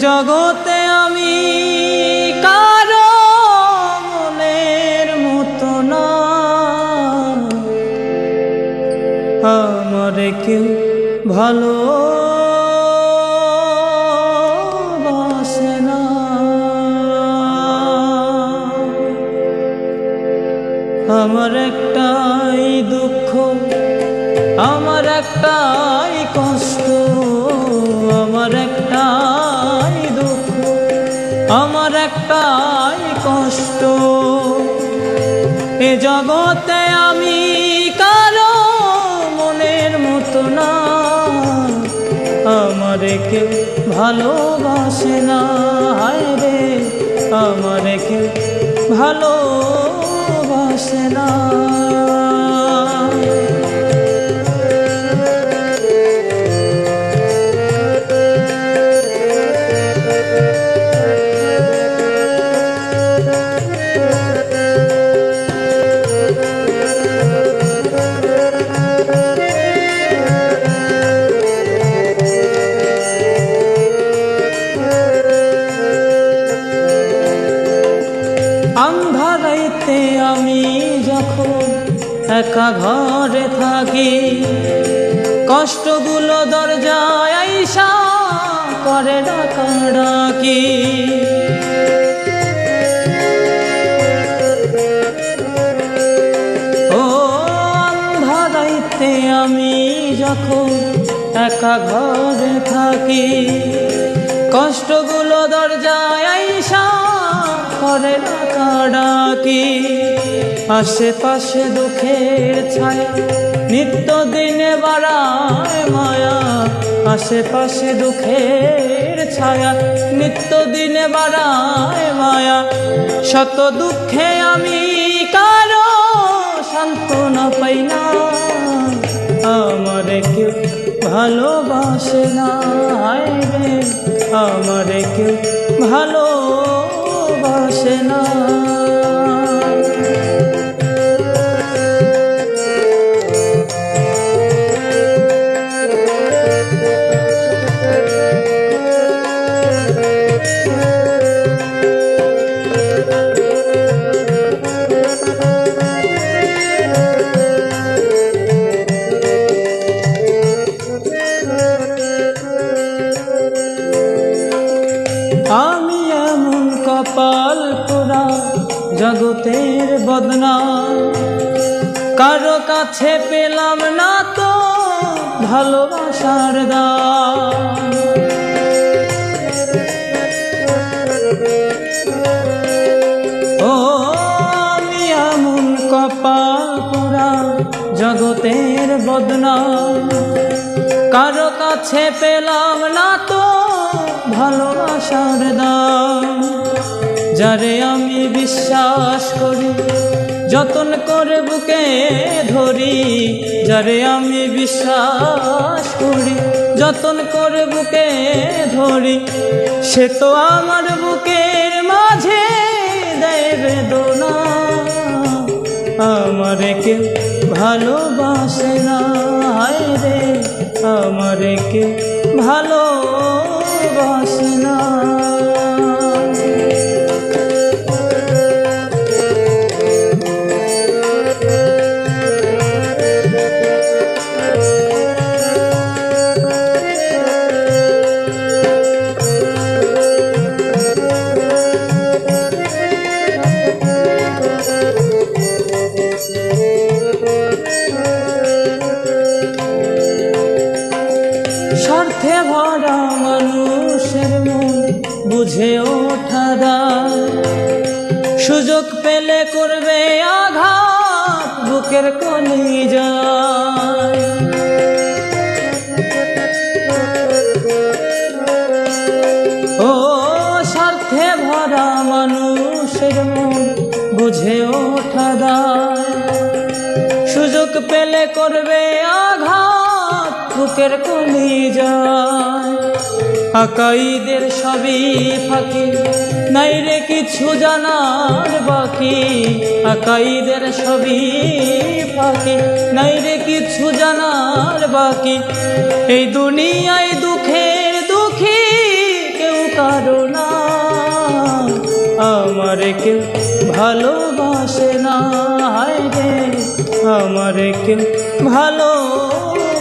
জগতে আমি কারও মনের মতো না আমার কেউ ভালো আমার একটাই দুঃখ, আমার একটাই কষ্ট, আমার একটাই দুঃখ আমার একটাই কষ্ট। এ জগতে আমি কারও মনের মতো না। আমার কেউ ভালোবাসে না। হায় রে, আমার কেউ ভালোবাসে না। আন্ধারাইতে আমি যখন একা ঘরে থাকি, কষ্টগুলো দরজায় আইসা করে ডাকা ডাকি। ও আন্ধারাইতে আমি যখন একা ঘরে থাকি, কষ্টগুলো দরজায় আইসা করে ডাকা আশেপাশে দুঃখের ছায়া নিত্য দিনে বাড়ায় মায়া। আশেপাশে দুঃখের ছায়া নিত্য দিনে বাড়ায় মায়া। শত দুঃখে আমি কারও সান্ত্বনা পাই না। আমার কেউ ভালোবাসে না আমার কেউ ভালোবাসে না আমি এমন কপাল পোড়া জগতের বদনা কারও কাছে পেলাম না তো ভালোবাসার দাম। ও, আমি এমন কপাল পোড়া জগতের বদনাম। কারও কাছে পেলাম না তো ভালোবাসার দাম। যারে আমি বিশ্বাস করি, যতন করে বুকে ধরি, যারে আমি বিশ্বাস করি, যতন করে বুকে ধরি, সে তো আমার বুকের মাঝে দেয় বেদনা। আমার কেউ ভালোবাসে না, হায় রে, আমার কেউ ভালোবাসে না। স্বার্থে ভরা মানুষের মন বুঝে ওঠা সুযোগ পেলে করবে আঘাত বুকের কলি যায়। ও স্বার্থে ভরা মানুষের মন বুঝে ওঠা সুযোগ পেলে করবে আঘাত বুকের কলি যায়। আকাইদের সবই ফাঁকি, নাই রে কিছু জানার বাকি। আকাইদের সবই ফাঁকি, নাই রে কিছু জানার বাকি। এই দুনিয়ায় দুঃখের দুঃখী কেউ কারও না। আমার কেউ ভালোবাসে না, হায় রে। আমার কেউ ভালো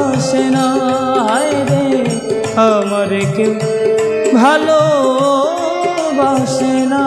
ভালোবাসে না হায় রে আমার কেউ ভালোবাসে না।